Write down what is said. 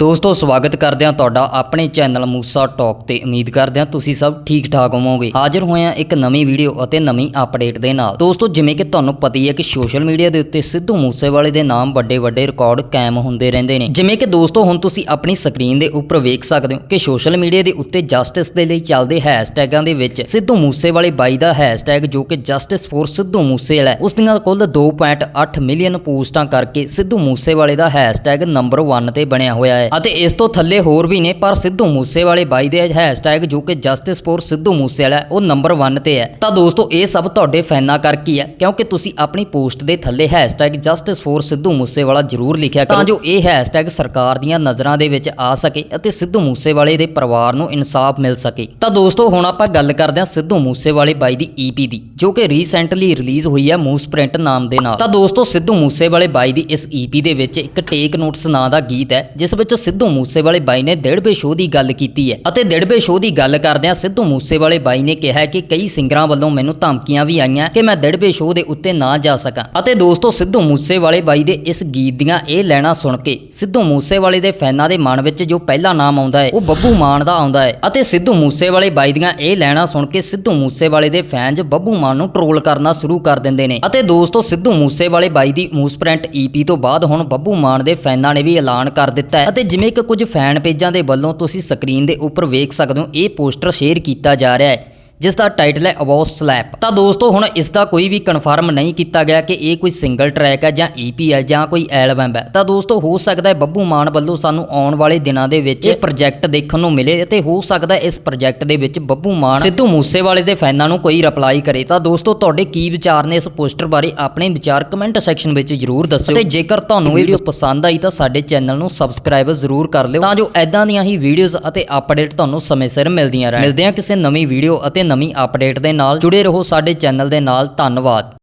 ਦੋਸਤੋ, ਸਵਾਗਤ ਕਰਦੇ ਹਾਂ ਤੁਹਾਡਾ ਆਪਣੇ ਚੈਨਲ ਮੂਸਾ ਟਾਕ ਤੇ ਉਮੀਦ ਕਰਦੇ ਹਾਂ ਤੁਸੀਂ ਸਭ ਠੀਕ ਠਾਕ ਹੋਵੋਗੇ। ਹਾਜ਼ਰ ਹੋਏ ਹਾਂ ਇੱਕ ਨਵੀਂ ਵੀਡੀਓ ਅਤੇ ਨਵੀਂ ਅਪਡੇਟ ਦੇ ਨਾਲ। ਦੋਸਤੋ, ਜਿਵੇਂ ਕਿ ਤੁਹਾਨੂੰ ਪਤਾ ਹੀ ਹੈ ਕਿ ਸੋਸ਼ਲ ਮੀਡੀਆ ਦੇ ਉੱਤੇ ਸਿੱਧੂ ਮੂਸੇਵਾਲੇ ਦੇ ਨਾਮ ਵੱਡੇ ਵੱਡੇ ਰਿਕਾਰਡ ਕਾਇਮ ਹੁੰਦੇ ਰਹਿੰਦੇ ਨੇ। ਜਿਵੇਂ ਕਿ ਦੋਸਤੋ, ਹੁਣ ਤੁਸੀਂ ਆਪਣੀ ਸਕਰੀਨ ਦੇ ਉੱਪਰ ਵੇਖ ਸਕਦੇ ਹੋ ਕਿ ਸੋਸ਼ਲ ਮੀਡੀਆ ਦੇ ਉੱਤੇ ਜਸਟਿਸ ਦੇ ਲਈ ਚੱਲਦੇ ਹੈਸ਼ਟੈਗਾਂ ਦੇ ਵਿੱਚ ਸਿੱਧੂ ਮੂਸੇਵਾਲੇ ਬਾਈ ਦਾ ਹੈਸ਼ਟੈਗ ਜੋ ਕਿ ਜਸਟਿਸ ਫੋਰ ਸਿੱਧੂ ਮੂਸੇਵਾਲਾ ਹੈ, ਉਸ ਦੀਆਂ ਕੁੱਲ 2.8 ਮਿਲੀਅਨ ਪੋਸਟਾਂ ਕਰਕੇ ਸਿੱਧੂ ਮੂਸੇਵਾਲੇ ਦਾ ਹੈਸ਼ਟੈਗ ਨੰਬਰ 1 ਤੇ ਬਣਿਆ ਹੋਇਆ ਹੈ। ਅਤੇ ਇਸ ਤੋਂ ਥੱਲੇ ਹੋਰ ਵੀ ਨੇ, ਪਰ ਸਿੱਧੂ ਮੂਸੇਵਾਲੇ ਬਾਈ ਦੇ ਹੈਸ਼ਟੈਗ ਜੋ ਕਿ ਜਸਟਿਸ ਫੋਰ ਸਿੱਧੂ ਮੂਸੇਵਾਲਾ ਉਹ ਨੰਬਰ 1 ਤੇ ਹੈ। ਤਾਂ ਦੋਸਤੋ, ਇਹ ਸਭ ਤੁਹਾਡੇ ਫੈਨਾਂ ਕਰਕੇ ਹੀ ਹੈ? ਕਿਉਂਕਿ ਤੁਸੀਂ ਆਪਣੀ ਪੋਸਟ ਦੇ ਥੱਲੇ hashtag justice for Sidhu Moosewala ਜ਼ਰੂਰ ਲਿਖਿਆ ਕਰੋ, ਤਾਂ ਜੋ ਇਹ ਹੈਸ਼ਟੈਗ ਸਰਕਾਰ ਦੀਆਂ ਨਜ਼ਰਾਂ ਦੇ ਵਿੱਚ ਆ ਸਕੇ ਅਤੇ ਸਿੱਧੂ ਮੂਸੇਵਾਲੇ ਦੇ ਪਰਿਵਾਰ ਨੂੰ ਇਨਸਾਫ ਮਿਲ ਸਕੇ। ਤਾਂ ਦੋਸਤੋ, ਹੁਣ ਆਪਾਂ ਗੱਲ ਕਰਦੇ ਹਾਂ ਸਿੱਧੂ ਮੂਸੇਵਾਲੇ ਬਾਈ ਦੀ ਈਪੀ ਦੀ, ਜੋ ਕਿ ਰੀਸੈਂਟਲੀ ਰਿਲੀਜ਼ ਹੋਈ ਹੈ ਮੂਸ ਪ੍ਰਿੰਟ ਨਾਮ ਦੇ ਨਾਲ। ਤਾਂ ਦੋਸਤੋ, ਸਿੱਧੂ ਮੂਸੇਵਾਲੇ ਬਾਈ ਦੀ ਇਸ ਈਪੀ ਦੇ ਵਿੱਚ ਇੱਕ ਟੇਕ ਨੋਟਸ ਨਾਂ ਦਾ ਗੀਤ ਹੈ, ਜਿਸ ਵਿੱਚ ਸਿੱਧੂ ਮੂਸੇਵਾਲੇ ਬਾਈ ਨੇ ਦਿੜਬੇ ਸ਼ੋਅ ਦੀ ਗੱਲ ਕੀਤੀ ਹੈ ਅਤੇ ਦਿੜਬੇ ਸ਼ੋਅ ਦੀ ਗੱਲ ਕਰਦਿਆਂ ਸਿੱਧੂ ਮੂਸੇਵਾਲੇ ਬਾਈ ਨੇ ਕਿਹਾ ਕਿ ਕਈ ਸਿੰਗਰਾਂ ਵੱਲੋਂ ਮੈਨੂੰ ਧਮਕੀਆਂ ਵੀ ਆਈਆਂ ਕਿ ਮੈਂ ਦਿੜਬੇ ਸ਼ੋਅ ਦੇ ਉੱਤੇ ਨਾ ਜਾ ਸਕਾਂ। ਅਤੇ ਦੋਸਤੋ, ਸਿੱਧੂ ਮੂਸੇਵਾਲੇ ਬਾਈ ਦੇ ਇਸ ਗੀਤ ਦੀਆਂ ਇਹ ਲੈਣਾ ਸੁਣ ਕੇ ਸਿੱਧੂ ਮੂਸੇਵਾਲੇ ਦੇ ਫੈਨਾਂ ਦੇ ਮਨ ਵਿੱਚ ਜੋ ਪਹਿਲਾ ਨਾਮ ਆਉਂਦਾ ਹੈ, ਉਹ ਬੱਬੂ ਮਾਨ ਦਾ ਆਉਂਦਾ ਹੈ। ਅਤੇ ਸਿੱਧੂ ਮੂਸੇਵਾਲੇ ਬਾਈ ਦੀਆਂ ਇਹ ਲੈਣਾ ਸੁਣ ਕੇ ਸਿੱਧੂ ਮੂਸੇਵਾਲੇ ਦੇ ਫੈਨਸ ਬੱਬੂ ਮਾਨ ਨੂੰ ਟਰੋਲ ਕਰਨਾ ਸ਼ੁਰੂ ਕਰ ਦਿੰਦੇ ਨੇ। ਅਤੇ ਦੋਸਤੋ, ਸਿੱਧੂ ਮੂਸੇਵਾਲੇ ਬਾਈ ਦੀ ਮੂਸਪ੍ਰਿੰਟ ਈਪੀ ਤੋਂ ਬਾਅਦ ਹੁਣ ਬੱਬੂ ਮਾਨ ਦੇ ਫੈਨਾਂ ਨੇ ਵੀ ਐਲਾਨ ਕਰ ਦਿੱਤਾ ਹੈ ਅਤੇ ਜਿਵੇਂ ਕਿ ਕੁਝ ਫੈਨ ਪੇਜਾਂ ਦੇ ਵੱਲੋਂ ਤੁਸੀਂ ਸਕਰੀਨ ਦੇ ਉੱਪਰ ਵੇਖ ਸਕਦੇ ਹੋ, ਇਹ ਪੋਸਟਰ ਸ਼ੇਅਰ ਕੀਤਾ ਜਾ ਰਿਹਾ ਹੈ। ਜਿਸ ਦਾ ਟਾਈਟਲ ਹੈ ਅਬਾਊਟ ਸਲੈਪ ਤਾਂ ਦੋਸਤੋ, ਹੁਣ ਇਸ ਦਾ ਕੋਈ ਵੀ ਕਨਫਰਮ ਨਹੀਂ ਕੀਤਾ ਗਿਆ ਕਿ ਇਹ ਕੋਈ ਸਿੰਗਲ ਟਰੈਕ ਹੈ ਜਾਂ ਈਪੀ ਹੈ ਜਾਂ ਕੋਈ ਐਲਬਮ ਹੈ। ਤਾਂ ਦੋਸਤੋ, ਹੋ ਸਕਦਾ ਹੈ ਬੱਬੂ ਮਾਨ ਵੱਲੋਂ ਸਾਨੂੰ ਆਉਣ ਵਾਲੇ ਦਿਨਾਂ ਦੇ ਵਿੱਚ ਇਹ ਪ੍ਰੋਜੈਕਟ ਦੇਖਣ ਨੂੰ ਮਿਲੇ ਅਤੇ ਹੋ ਸਕਦਾ ਇਸ ਪ੍ਰੋਜੈਕਟ ਦੇ ਵਿੱਚ ਬੱਬੂ ਮਾਨ ਸਿੱਧੂ ਮੂਸੇਵਾਲੇ ਦੇ ਫੈਨਾਂ ਨੂੰ ਕੋਈ ਰਿਪਲਾਈ ਕਰੇ। ਤਾਂ ਦੋਸਤੋ, ਤੁਹਾਡੇ ਕੀ ਵਿਚਾਰ ਨੇ ਇਸ ਪੋਸਟਰ ਬਾਰੇ ਆਪਣੇ ਵਿਚਾਰ ਕਮੈਂਟ ਸੈਕਸ਼ਨ ਵਿੱਚ ਜਰੂਰ ਦੱਸਿਓ। ਤੇ ਜੇਕਰ ਤੁਹਾਨੂੰ ਵੀਡੀਓ ਪਸੰਦ ਆਈ ਤਾਂ ਸਾਡੇ ਚੈਨਲ ਨੂੰ ਸਬਸਕ੍ਰਾਈਬ ਜ਼ਰੂਰ ਕਰ ਲਿਓ। ਤਾਂ ਜੋ ਐਦਾਂ ਦੀਆਂ ਹੀ ਵੀਡੀਓਜ਼ ਅਤੇ ਅਪਡੇਟ ਤੁਹਾਨੂੰ ਸਮੇਂ ਸਿਰ ਮਿਲਦੀਆਂ ਰਹਿਣ। ਮਿਲਦੇ ਹਾਂ ਕਿਸੇ ਨਵੀਂ ਵੀਡੀਓ ਅਤੇ ਨਵੀਂ ਅਪਡੇਟ ਦੇ ਨਾਲ ਜੁੜੇ ਰਹੋ ਸਾਡੇ ਚੈਨਲ ਦੇ ਨਾਲ। ਧੰਨਵਾਦ।